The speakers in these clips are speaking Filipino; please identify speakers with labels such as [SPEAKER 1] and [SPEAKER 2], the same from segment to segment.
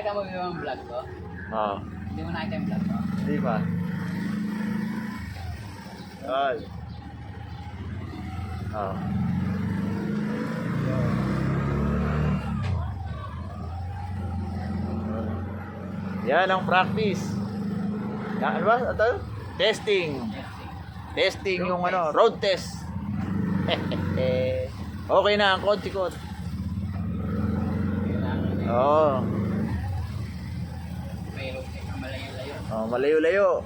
[SPEAKER 1] Nakita mo yung vlog ko?
[SPEAKER 2] Oo.
[SPEAKER 1] Hindi mo nakita yung vlog ko?
[SPEAKER 2] Di ba? Ay. Oo. Yan ang practice. Yan, ano ba? Ito? Testing. Testing yung ano, road test. okay na ang kotse ko. Oo.
[SPEAKER 1] Pero teka, malayo-layo.
[SPEAKER 2] Oh, malayo-layo.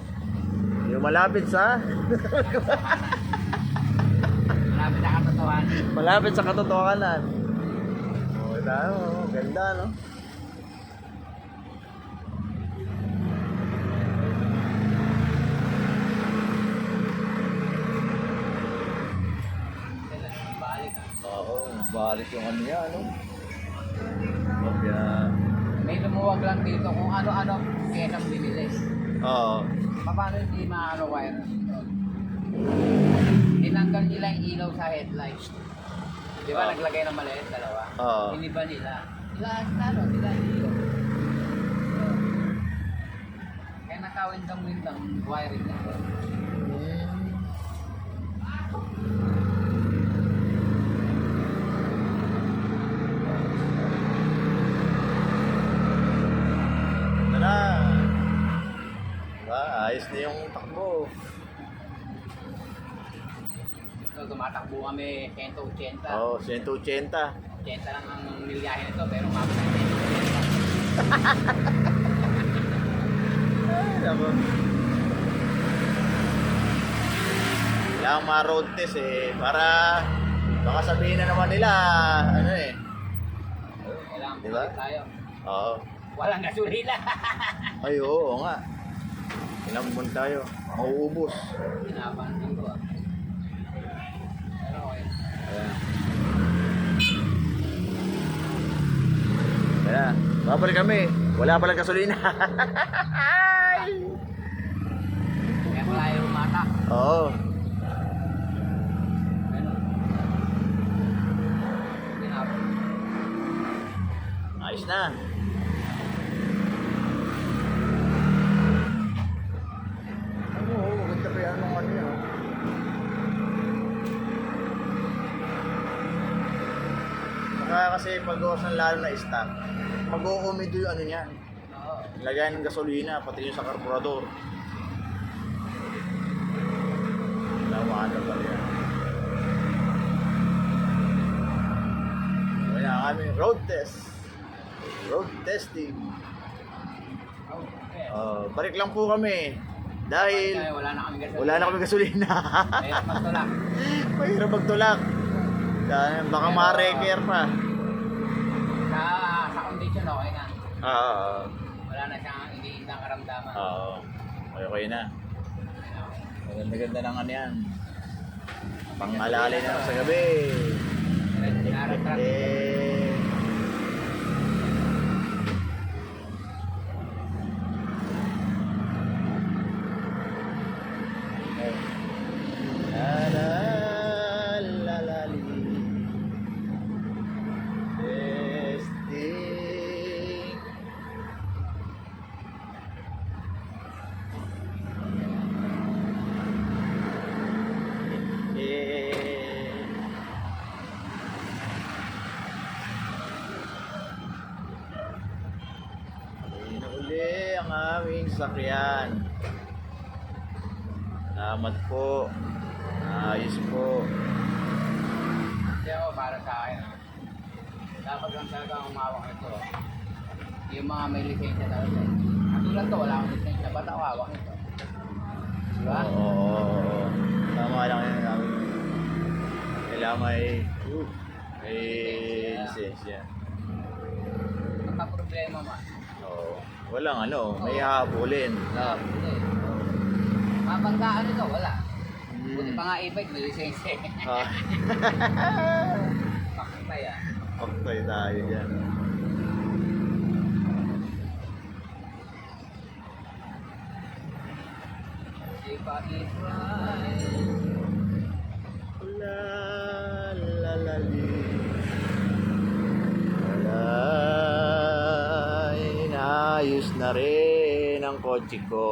[SPEAKER 2] Yung malapit sa
[SPEAKER 1] Marami na katotohanan.
[SPEAKER 2] malapit sa katotohanan. Oh, ito, oh, ganda no.
[SPEAKER 1] Balik.
[SPEAKER 2] Oo, balik yung ano niya, ano? Kaya,
[SPEAKER 1] May lumuwag lang dito kung ano-ano kesang binili.
[SPEAKER 2] Oo.
[SPEAKER 1] Paano hindi maano wire? Tinanggal nila yung ilaw sa headlight. Di ba
[SPEAKER 2] Ah.
[SPEAKER 1] naglagay ng maliit dalawa?
[SPEAKER 2] Oo.
[SPEAKER 1] Iniba nila. Sila, ano, sila yung ilaw. Kaya nakawindang-windang wiring nito.
[SPEAKER 2] Ito na. Diba? Ayos na yung takbo.
[SPEAKER 1] So, tumatakbo kami 180.
[SPEAKER 2] Oo, oh, 180.
[SPEAKER 1] 80 lang ang nilyahe nito, pero mabot na 180.
[SPEAKER 2] Ay, nako. Kailangan ma-road test eh. Para baka sabihin na naman nila, ano eh.
[SPEAKER 1] Kailangan
[SPEAKER 2] Di ba?
[SPEAKER 1] bumalik tayo.
[SPEAKER 2] Oo.
[SPEAKER 1] Walang gasolina.
[SPEAKER 2] Ay, oo nga. Buwan tayo. Mauubos.
[SPEAKER 1] Pinapansin ko ah. Pero okay.
[SPEAKER 2] Ayan. Babalik kami. Wala palang gasolina.
[SPEAKER 1] Kaya wala yung mata.
[SPEAKER 2] Oo. Ayos na. Oo, oh, maganda pa yan ng ano yan. Saka kasi pag gawas ng lalo na stock, mag-uumido yung ano niyan. Lagyan ng gasolina, pati yung sa karburador. Lamaan na pala yan. Kaya kami, road test. Road testing. Uh, balik lang po kami. Dahil
[SPEAKER 1] Kaya wala na kami gasolina.
[SPEAKER 2] wala na kami gasolina.
[SPEAKER 1] Kaya magtulak.
[SPEAKER 2] Mahirap magtulak. Baka ma-repair pa.
[SPEAKER 1] Sa condition okay na.
[SPEAKER 2] Oo.
[SPEAKER 1] Wala na siyang iniindang karamdaman.
[SPEAKER 2] Oo. Okay, okay na. Maganda-ganda ng ano yan. Pangalali na sa gabi.
[SPEAKER 1] Naratrap.
[SPEAKER 2] Ang aming sakyan. Salamat po. Ayos po.
[SPEAKER 1] Hindi ako para sa akin. ah. Dapat lang talaga ang umawak nito. Yung mga may lisensya talaga. Katulad to, wala akong lisensya. Ba't ako hawak nito? Diba?
[SPEAKER 2] Oo, oo, oo. Tama lang yun namin. Kailangan may, may lisensya.
[SPEAKER 1] Magka-problema man.
[SPEAKER 2] Walang ano, may habulin.
[SPEAKER 1] Wala, hindi. Mabanggaan ito, wala.
[SPEAKER 2] Hmm.
[SPEAKER 1] Buti pa nga e-bike, may lisensya.
[SPEAKER 2] Ah.
[SPEAKER 1] Pakita yan.
[SPEAKER 2] Okay tayo dyan.
[SPEAKER 1] If I
[SPEAKER 2] Ayos na rin ang kotse ko.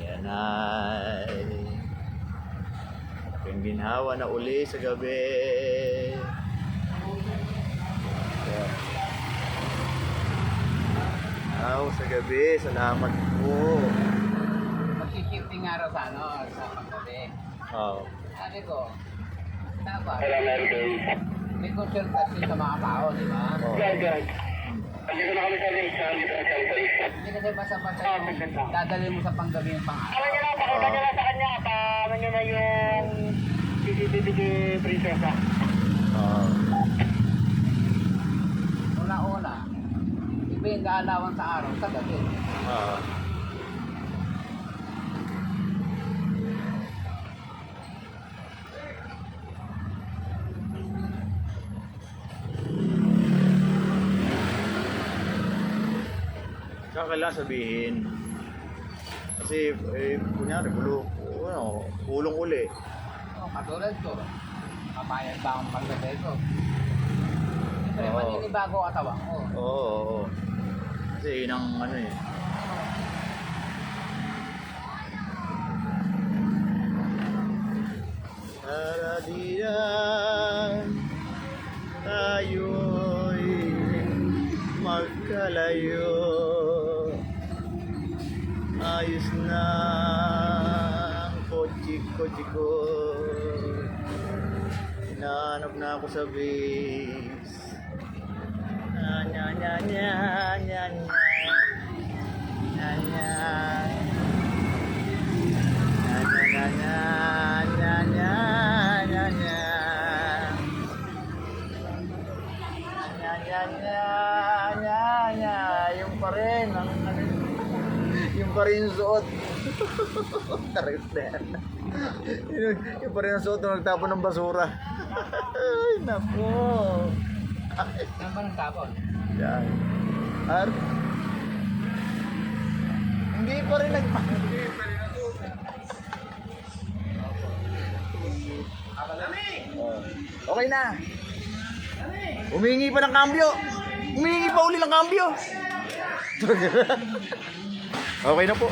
[SPEAKER 2] Yan ay aking ginhawa na uli sa gabi. Aw, sa gabi, salamat po.
[SPEAKER 1] Magkikipting nga raw sa ano, sa paggabi.
[SPEAKER 2] Oh.
[SPEAKER 1] Sabi ko, dapat may consultation sa mga tao, di ba?
[SPEAKER 2] Oh.
[SPEAKER 3] Andito na kami sa Lake
[SPEAKER 1] Hindi kasi basta-basta yung dadalhin mo sa panggabi yung pang
[SPEAKER 3] Ano nyo na, pakita nyo na sa kanya, paano nyo na yung CCTV kay Princesa.
[SPEAKER 2] Oh.
[SPEAKER 1] Una-una, iba yung gaalawan sa araw, sa gabi.
[SPEAKER 2] Oh. Saka kailangan sabihin. Kasi, eh, kunyari, bulo, ano, ulong uli.
[SPEAKER 1] Oh, katulad ko, kapayan ba ang panggabi ko? Siyempre,
[SPEAKER 2] Oo.
[SPEAKER 1] maninibago katawan ko.
[SPEAKER 2] Oo, oo, oo. Kasi yun ang ano eh. Karadiyan tayo'y magkalayo ayos na ang kotse-kotse ko. Hinahanap na ako sa base. Na, na, na, na, na, na. Na, na. Na, na, na, na, na, na, na. Na, na, na, na, na. Yung pa rin ang ano yung pa rin yung suot tarik na yan yung, yung pa rin ang suot nung nagtapon ng basura ay nako
[SPEAKER 1] Saan ba nagtapon?
[SPEAKER 2] yan Ar hindi pa rin nag Oh. Okay na. Humingi pa ng kambyo. Humingi pa uli ng kambyo. okay na po.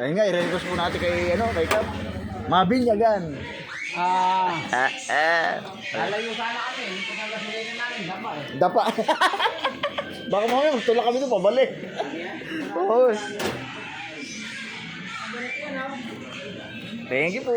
[SPEAKER 2] Ayun nga, i-request po natin kay, ano, kay Cap. Mabinyagan.
[SPEAKER 1] Ah,
[SPEAKER 2] Ah, ah.
[SPEAKER 1] lalayo sana kami. Hindi ko nagasirin namin, dapat eh.
[SPEAKER 2] Dapa. Baka mamaya magtulak kami doon pabalik. Oo. Thank you po.